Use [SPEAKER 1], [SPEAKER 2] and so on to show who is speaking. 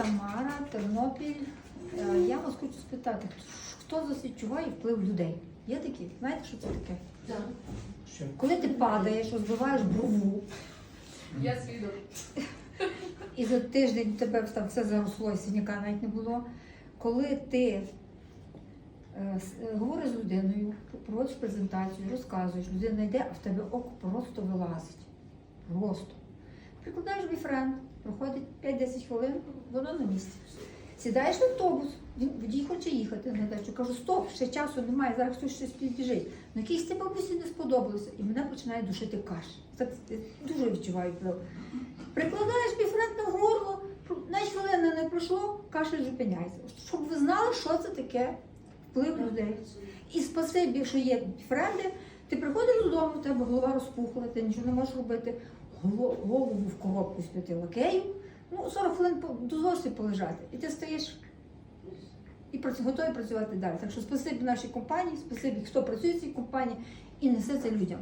[SPEAKER 1] Тамара, Тернопіль. Е, Я вас хочу спитати, хто за відчуває вплив людей? Є такі? Знаєте, що це таке?
[SPEAKER 2] Що?
[SPEAKER 1] Коли ти падаєш, розбиваєш брову,
[SPEAKER 3] Я свідок.
[SPEAKER 1] і за тиждень тебе там все заросло, і синяка навіть не було. Коли ти е, е, говориш з людиною, проводиш презентацію, розказуєш, людина йде, а в тебе око просто вилазить. Просто. Прикладаєш біфренд, проходить 5-10 хвилин, воно на місці. Сідаєш в автобус, він водій хоче їхати на дачу. Кажу, стоп, ще часу немає, зараз хтось щось підбіжить. Ну якийсь це бабусі не сподобалося, і мене починає душити каш. Це дуже відчуваю вплив. Прикладаєш біфренд на горло, навіть хвилина не пройшло, кашель зупиняється. Щоб ви знали, що це таке вплив людей. І спасибі, що є біфренди, ти приходиш додому, в тебе голова розпухла, ти нічого не можеш робити, голову в коробку з п'яти лакеїв, ну 40 хвилин по- полежати. І ти стаєш і готовий працювати далі. Так що спасибі нашій компанії, спасибі, хто працює в цій компанії і несе це людям.